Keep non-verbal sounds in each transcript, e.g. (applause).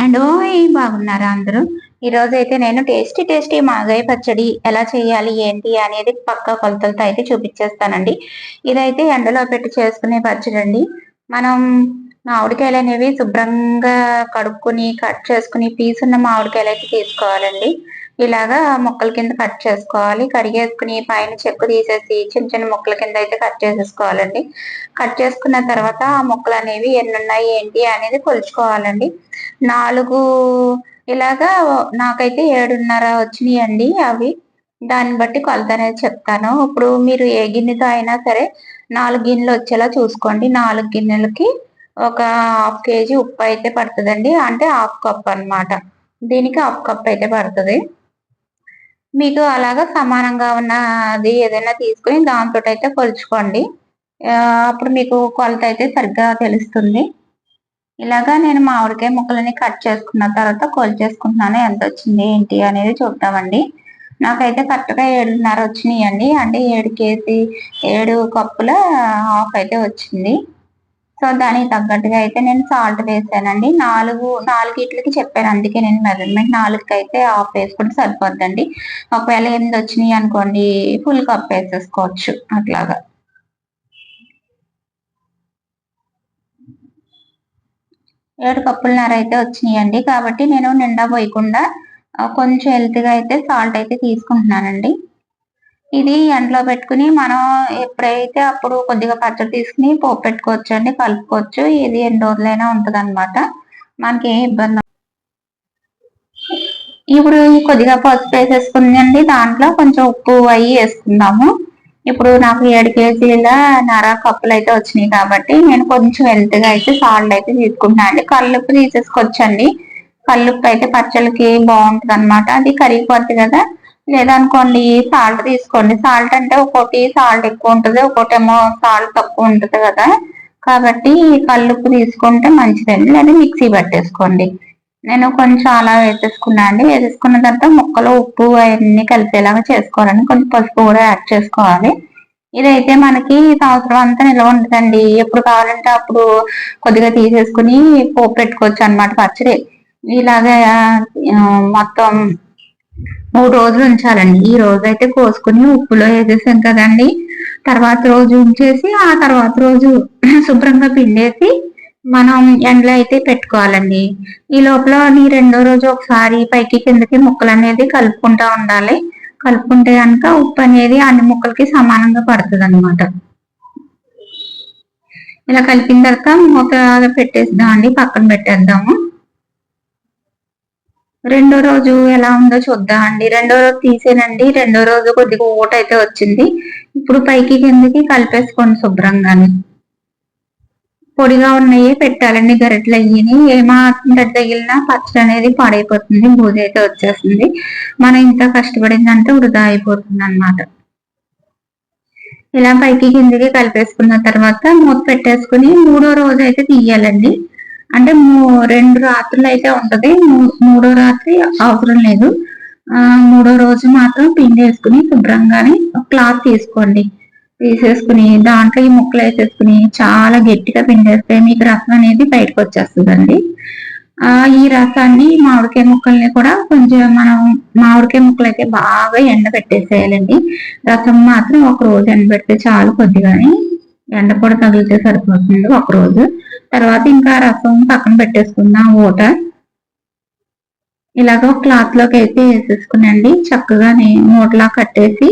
And ఓయ్ బాగున్నారా అందరూ? ఈరోజు అయితే నేను టేస్టీ టేస్టీ మాగాయ పచ్చడి ఎలా చేయాలి ఏంటి అనేది పక్క కొలతలతో అయితే చూపించేస్తానండి. ఇదైతే ఎండలో పెట్టి చేసుకునే పచ్చడి అండి. మనం మామిడికాయలు అనేవి శుభ్రంగా కడుక్కుని కట్ చేసుకుని పీసున్న మామిడికాయలు అయితే తీసుకోవాలండి. ఇలాగా ముక్కల కింద కట్ చేసుకోవాలి. కడిగేసుకుని పైన చెక్కు తీసేసి చిన్న చిన్న ముక్కల కింద అయితే కట్ చేసేసుకోవాలండి. కట్ చేసుకున్న తర్వాత ఆ ముక్కలు అనేవి ఎన్ని ఉన్నాయి ఏంటి అనేది కొలుచుకోవాలండి. నాలుగు ఇలాగా నాకైతే ఏడున్నర వచ్చినాయండి అవి. దాన్ని బట్టి కొలత అనేది చెప్తాను. ఇప్పుడు మీరు ఏ గిన్నెతో అయినా సరే నాలుగు గిన్నెలు వచ్చేలా చూసుకోండి. నాలుగు గిన్నెలకి ఒక హాఫ్ కేజీ ఉప్పు అయితే పడుతుందండి. అంటే హాఫ్ కప్ అనమాట దీనికి హాఫ్ కప్ అయితే పడుతుంది. మీకు అలాగా సమానంగా ఉన్నది ఏదైనా తీసుకుని దాంతో అయితే కొలుచుకోండి అప్పుడు మీకు కొలత అయితే సరిగ్గా తెలుస్తుంది. ఇలాగా నేను మామిడికాయ ముక్కలని కట్ చేసుకున్న తర్వాత కొలిచేసుకుంటున్నాను. ఎంత వచ్చింది ఏంటి అనేది చూద్దామండి. నాకైతే కరెక్ట్గా ఏడున్నర వచ్చినాయండి. అంటే ఏడు కేజీ ఏడు కప్పుల హాఫ్ అయితే వచ్చింది. సో దానికి తగ్గట్టుగా అయితే నేను సాల్ట్ వేసానండి. నాలుగు నాలుగు ఇట్లకి చెప్పాను. అందుకే నేను మెజర్మెంట్ నాలుగుకి అయితే హాఫ్ వేసుకుంటే సరిపోద్దండి. ఒకవేళ ఎనిమిది వచ్చినాయి అనుకోండి ఫుల్ కప్ వేసేసుకోవచ్చు. అట్లాగా. ఏడు కప్పులన్నర అయితే వచ్చినాయండి. కాబట్టి నేను నిండా పోయకుండా కొంచెం హెల్త్గా అయితే సాల్ట్ అయితే తీసుకుంటున్నానండి. ఇది ఎండలో పెట్టుకుని మనం ఎప్పుడైతే అప్పుడు కొద్దిగా పచ్చడి తీసుకుని పోపు పెట్టుకోవచ్చు అండి కలుపుకోవచ్చు. ఇది ఎన్ని రోజులైనా ఉంటుంది అనమాట మనకి ఏ ఇబ్బంది ఇప్పుడు కొద్దిగా పసుపు వేసేసుకుందండి దాంట్లో కొంచెం ఉప్పు అవి వేసుకుందాము. ఇప్పుడు నాకు ఏడు కేజీల నర కప్పులు అయితే వచ్చినాయి కాబట్టి నేను కొంచెం హెల్త్గా అయితే సాల్ట్ అయితే తీసుకుంటున్నాను అండి. కల్లుప్పు తీసేసుకోవచ్చండి. కల్లుప్పు అయితే పచ్చళ్ళకి బాగుంటుంది అనమాట అది కరిగిపోద్ది కదా. లేదనుకోండి సాల్ట్ తీసుకోండి. సాల్ట్ అంటే ఒక్కోటి సాల్ట్ ఎక్కువ ఉంటుంది ఒక్కోటి ఏమో సాల్ట్ తక్కువ ఉంటుంది కదా. కాబట్టి కల్లుప్పు తీసుకుంటే మంచిదండి. లేదా మిక్సీ పట్టేసుకోండి. నేను కొంచెం అలా వేసేసుకున్నా అండి. వేసేసుకున్న తర్వాత ముక్కలు ఉప్పు అవన్నీ కలిపేలాగా చేసుకోవాలండి. కొంచెం పసుపు కూడా యాడ్ చేసుకోవాలి. ఇదైతే మనకి సంవత్సరం అంతా నిల్వ ఉంటుందండి. ఎప్పుడు కావాలంటే అప్పుడు కొద్దిగా తీసేసుకుని పోపు పెట్టుకోవచ్చు అనమాట పచ్చడి. ఇలాగా మొత్తం మూడు రోజులు ఉంచాలండి. ఈ రోజు అయితే కోసుకుని ఉప్పులో వేసేసాం కదండి. తర్వాత రోజు ఉంచేసి ఆ తర్వాత రోజు (clears throat) శుభ్రంగా పిండేసి మనం ఎండలో అయితే పెట్టుకోవాలండి. ఈ లోపల నీ రెండో రోజు ఒకసారి పైకి కిందకి ముక్కలు అనేది కలుపుకుంటా ఉండాలి. కలుపుకుంటే కనుక ఉప్పు అనేది అన్ని ముక్కలకి సమానంగా పడుతుంది అనమాట ఇలా కలిపిన తర్వాత మూత పెట్టేద్దాం అండి పక్కన పెట్టేద్దాము. రెండో రోజు ఎలా ఉందో చూద్దాం అండి రెండో రోజు తీసేనండి. రెండో రోజు కొద్దిగా ఊట అయితే వచ్చింది. ఇప్పుడు పైకి కిందకి కలిపేసుకోండి శుభ్రంగానే. పొడిగా ఉన్నాయి పెట్టాలండి. గరిటలు అయ్యి ఏమాత్రం తగిలినా పచ్చడి అనేది పాడైపోతుంది. బూజ అయితే వచ్చేస్తుంది. మనం ఇంత కష్టపడిందంటే వృధా అయిపోతుంది అనమాట ఇలా పైకి కిందికి కలిపేసుకున్న తర్వాత మూత పెట్టేసుకుని మూడో రోజు అయితే తీయాలండి. అంటే రెండు రాత్రులు అయితే ఉంటది మూడో రాత్రి అవసరం లేదు. మూడో రోజు మాత్రం పిండి వేసుకుని శుభ్రంగానే క్లాత్ తీసుకోండి. తీసేసుకుని దాంట్లో ఈ ముక్కలు వేసేసుకుని చాలా గట్టిగా పిండేస్తే మీకు రసం అనేది బయటకు వచ్చేస్తుందండి. ఆ ఈ రసాన్ని మామిడికాయ ముక్కల్ని కూడా కొంచెం మనం మామిడికాయ ముక్కలు అయితే బాగా ఎండ పెట్టేసేయాలండి. రసం మాత్రం ఒక రోజు ఎండ పెడితే చాలు కొద్దిగాని. ఎండ కూడా తగిలితే సరిపోతుంది ఒక రోజు. తర్వాత ఇంకా రసం పక్కన పెట్టేసుకుందాం వాటర్. ఇలాగ క్లాత్లోకి అయితే వేసేసుకునండి. చక్కగా నేను మూటలా కట్టేసి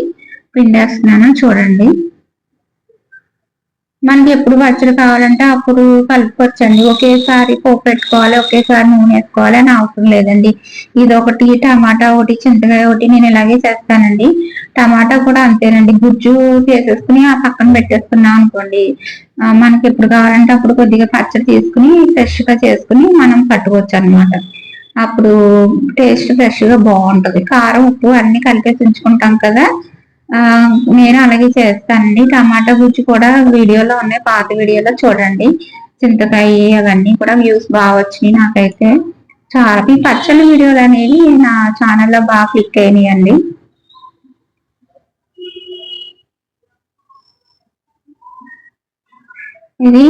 పిండేస్తున్నాను చూడండి. మనకి ఎప్పుడు పచ్చడి కావాలంటే అప్పుడు కలుపుకోవచ్చండి. ఒకేసారి పోపు పెట్టుకోవాలి ఒకేసారి నూనె వేసుకోవాలి అని అవసరం లేదండి. ఇది ఒకటి టమాటా ఒకటి చింతకాయ ఒకటి నేను ఇలాగే చేస్తానండి. టమాటా కూడా అంతేనండి. గుజ్జు చేసేసుకుని ఆ పక్కన పెట్టేసుకున్నాం అనుకోండి మనకి ఎప్పుడు కావాలంటే అప్పుడు కొద్దిగా పచ్చడి తీసుకుని ఫ్రెష్గా చేసుకుని మనం పట్టుకోవచ్చు అనమాట అప్పుడు టేస్ట్ ఫ్రెష్గా బాగుంటది. కారం ఉప్పు అన్ని కలిపేసి ఉంచుకుంటాం కదా. నేను అలాగే చేస్తానండి. టమాటా గుజ్జు కూడా వీడియోలో ఉన్నాయి. పాత వీడియోలో చూడండి. చింతకాయ అవన్నీ కూడా వ్యూస్ బాగా వచ్చినాయి నాకైతే. చాలా ఈ పచ్చళ్ళ వీడియోలు అనేవి నా ఛానల్లో బాగా క్లిక్ అండి ఇది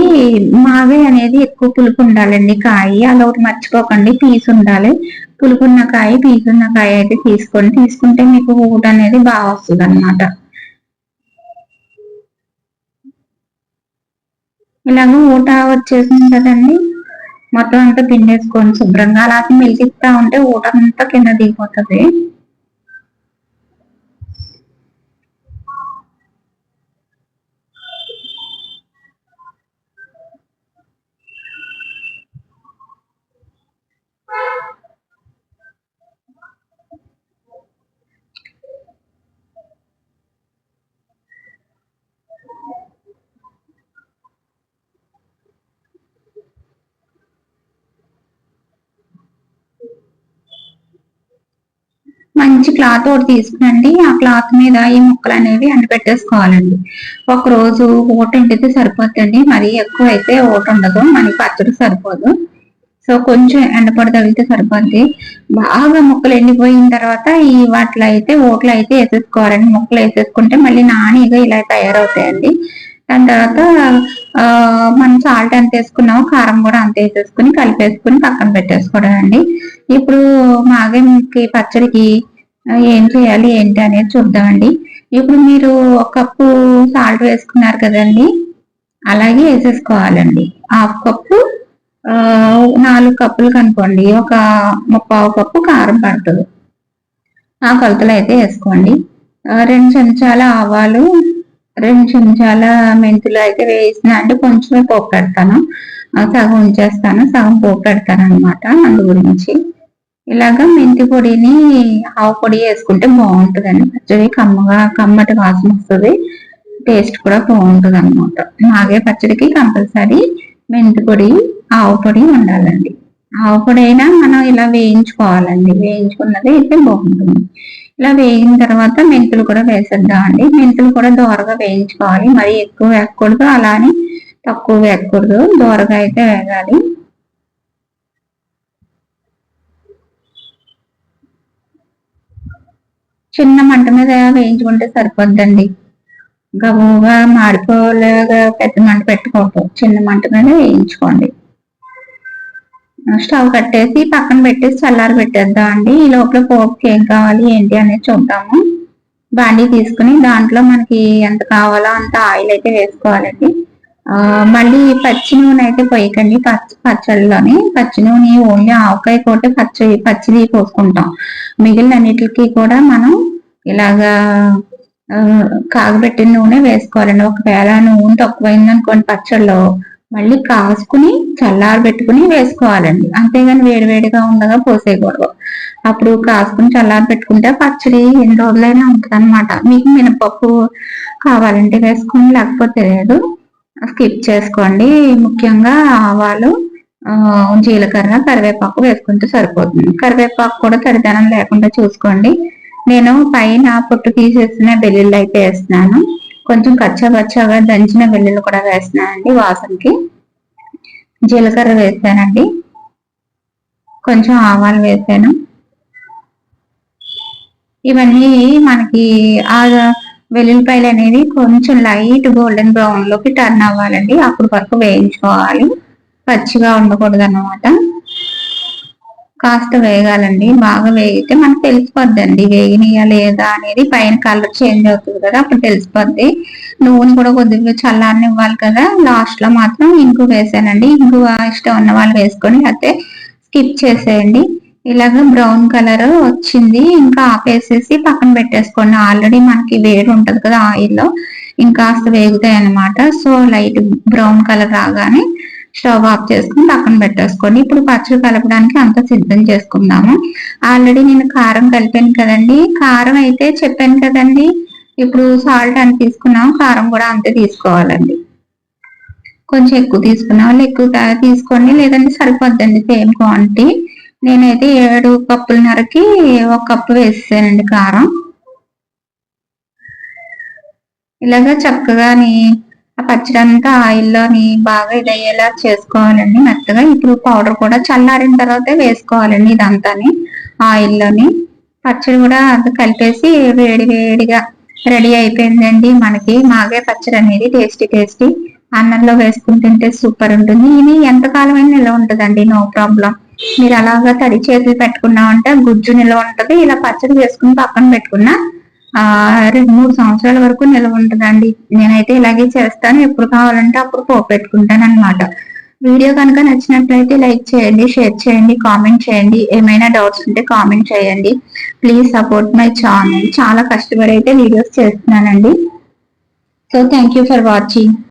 మావే అనేది ఎక్కువ పులుపు ఉండాలండి కాయ. అలా ఒకటి మర్చిపోకండి. పీసు ఉండాలి పులుపు ఉన్న కాయ పీసున్న కాయ అయితే తీసుకోండి తీసుకుంటే మీకు ఊట అనేది బాగా వస్తుంది అనమాట ఇలాగ ఊట వచ్చేసింది కదండి. మొత్తం అంతా పిండేసుకోండి శుభ్రంగా అలాగే మెలికిస్తా ఉంటే ఊట అంతా కింద దిగిపోతుంది. మంచి క్లాత్ ఒకటి తీసుకునండి. ఆ క్లాత్ మీద ఈ ముక్కలు అనేవి ఎండబెట్టేసుకోవాలండి ఒక రోజు ఓట ఎండితే సరిపోతుంది మరీ ఎక్కువ అయితే ఓట ఉండదు. మనకి పచ్చడి సరిపోదు. సో కొంచెం ఎండపడి తగిలితే సరిపోద్ది. బాగా ముక్కలు ఎండిపోయిన తర్వాత ఈ వాటిలో అయితే ఓట్లు అయితే వేసేసుకోవాలండి. ముక్కలు వేసేసుకుంటే మళ్ళీ నానిగా ఇలా తయారవుతాయండి. దాని తర్వాత మనం సాల్ట్ ఎంత వేసుకున్నామో కారం కూడా అంత వేసేసుకుని కలిపేసుకుని పక్కన పెట్టేసుకోవడం అండి ఇప్పుడు మాగంకి పచ్చడికి ఏం చేయాలి ఏంటి అనేది చూద్దామండి. ఇప్పుడు మీరు ఒక కప్పు సాల్ట్ వేసుకున్నారు కదండి అలాగే వేసేసుకోవాలండి. హాఫ్ కప్పు నాలుగు కప్పులు కనుకోండి ఒక ముప్పావు కప్పు కారం పడుతుంది. ఆ కొలతలు అయితే వేసుకోండి. రెండు చెంచాల ఆవాలు రెండు చెంచాల మెంతులు అయితే వేసిన అంటే కొంచెమే పోపు పెడతాను. సగం ఉంచేస్తాను సగం పోపు పెడతాను అనమాట అందు గురించి. ఇలాగా మెంతి పొడిని ఆవు పొడి వేసుకుంటే బాగుంటుందండి. పచ్చడి కమ్మగా కమ్మటి వాసన వస్తుంది. టేస్ట్ కూడా బాగుంటుంది అనమాట మాగే పచ్చడికి కంపల్సరీ మెంతి పొడి ఆవు పొడి ఉండాలండి. ఆవు పొడి అయినా మనం ఇలా వేయించుకోవాలండి. వేయించుకున్నది అయితే బాగుంటుంది. ఇలా వేగిన తర్వాత మెంతులు కూడా వేసేద్దామండి మెంతులు కూడా దోరగా వేయించుకోవాలి. మరి ఎక్కువ వేయకూడదు అలానే తక్కువ వేయకూడదు. దోరగా అయితే వేగాలి. చిన్న మంట మీద వేయించుకుంటే సరిపోద్దండి. గబుగా మాడిపోలేగా పెద్ద మంట పెట్టుకోవద్దు చిన్న మంట మీద వేయించుకోండి. స్టవ్ కట్టేసి పక్కన పెట్టేసి చల్లారి పెట్టేద్దాం అండి ఈ లోపల పోపుకి ఏం కావాలి ఏంటి అనేది చూద్దాము. బాండీ తీసుకుని దాంట్లో మనకి ఎంత కావాలో అంత ఆయిల్ అయితే వేసుకోవాలండి. మళ్ళీ పచ్చి నూనె అయితే పోయకండి పచ్చళ్ళలోని. పచ్చి నూనె ఓన్లీ ఆవకాయ కోటే పచ్చి పచ్చిది పోసుకుంటాం. మిగిలిన అన్నిటికి కూడా మనం ఇలాగా కాగబెట్టిన నూనె వేసుకోవాలండి. ఒకవేళ నూనె తక్కువైంది అనుకోండి పచ్చళ్ళలో మళ్ళీ కాసుకుని చల్లారబెట్టుకుని వేసుకోవాలండి. అంతేగాని వేడివేడిగా ఉండగా పోసేయకూడదు. అప్పుడు కాసుకుని చల్లారి పెట్టుకుంటే పచ్చడి ఎన్ని రోజులైనా ఉంటుంది అనమాట మీకు మినపప్పు కావాలంటే వేసుకొని లేకపోతే లేదు. స్కిప్ చేసుకోండి. ముఖ్యంగా ఆవాలు జీలకర్ర కరివేపాకు వేసుకుంటే సరిపోతుంది. కరివేపాకు కూడా తడిదనం లేకుండా చూసుకోండి. నేను పైన పొట్టు తీసేసిన వెల్లుల్లి అయితే వేస్తున్నాను. కొంచెం కచ్చా దంచిన వెల్లుల్లి కూడా వేస్తున్నానండి వాసనకి. జీలకర్ర వేసానండి. కొంచెం ఆవాలు వేసాను. ఇవన్నీ మనకి ఆ వెల్లుల్లిపాయలు అనేవి కొంచెం లైట్ గోల్డెన్ బ్రౌన్లోకి టర్న్ అవ్వాలండి. అప్పుడు వరకు వేయించుకోవాలి. పచ్చిగా ఉండకూడదు అన్నమాట కాస్త వేగాలండి. బాగా వేగితే మనకు తెలిసిపోద్దండి. వేగినాయా లేదా అనేది పైన కలర్ చేంజ్ అవుతుంది కదా అప్పుడు తెలిసిపోద్ది. నూనె కూడా కొద్దిగా చల్లారని ఇవ్వాలి కదా లాస్ట్లో మాత్రం ఇంకు వేసానండి. ఇంకు ఇష్టం ఉన్న వాళ్ళు వేసుకొని అయితే స్కిప్ చేసేయండి. ఇలాగ బ్రౌన్ కలర్ వచ్చింది. ఇంకా ఆపేసేసి పక్కన పెట్టేసుకోండి. ఆల్రెడీ మనకి వేడి ఉంటది కదా ఆయిల్లో. ఇంకాస్త వేగుతాయి అనమాట సో లైట్ బ్రౌన్ కలర్ రాగానే స్టవ్ ఆఫ్ చేసుకుని పక్కన పెట్టేసుకోండి. ఇప్పుడు పచ్చడి కలపడానికి అంత సిద్ధం చేసుకుందాము. ఆల్రెడీ నేను కారం కలిపాను కదండి. కారం అయితే చెప్పాను కదండి. ఇప్పుడు సాల్ట్ అని తీసుకున్నాము కారం కూడా అంతే తీసుకోవాలండి. కొంచెం ఎక్కువ తీసుకున్నాం ఎక్కువ తీసుకోండి. లేదంటే సరిపోద్దండి. Same quantity. నేనైతే ఏడు కప్పులన్నరకి ఒక కప్పు వేసానండి కారం. ఇలాగా చక్కగాని ఆ పచ్చడి అంతా ఆయిల్లోని బాగా ఇదయ్యేలా చేసుకోవాలండి. మెత్తగా ఇప్పుడు పౌడర్ కూడా చల్లారిన తర్వాత వేసుకోవాలండి ఇదంతాని ఆయిల్లోని. పచ్చడి కూడా అది కలిపేసి వేడి వేడిగా రెడీ అయిపోయిందండి మనకి. మాగే పచ్చడి అనేది టేస్టీ టేస్టీ. అన్నంలో వేసుకుని తింటే సూపర్ ఉంటుంది. ఇది ఎంతకాలమైన నిల్వ ఉంటుందండి నో ప్రాబ్లం. మీరు అలాగా తడి చేతులు పెట్టుకున్నామంటే గుజ్జు నిల్వ ఉంటుంది. ఇలా పచ్చడి చేసుకుని పక్కన పెట్టుకున్నా ఆ రెండు మూడు సంవత్సరాల వరకు నిల్వ ఉంటుందండి. నేనైతే ఇలాగే చేస్తాను. ఎప్పుడు కావాలంటే అప్పుడు పోపు పెట్టుకుంటాను అనమాట వీడియో కనుక నచ్చినట్లయితే లైక్ చేయండి షేర్ చేయండి కామెంట్ చేయండి. ఏమైనా డౌట్స్ ఉంటే కామెంట్ చేయండి. Please support my channel. చాలా కష్టపడి అయితే వీడియోస్ చేస్తున్నానండి. So thank you for watching.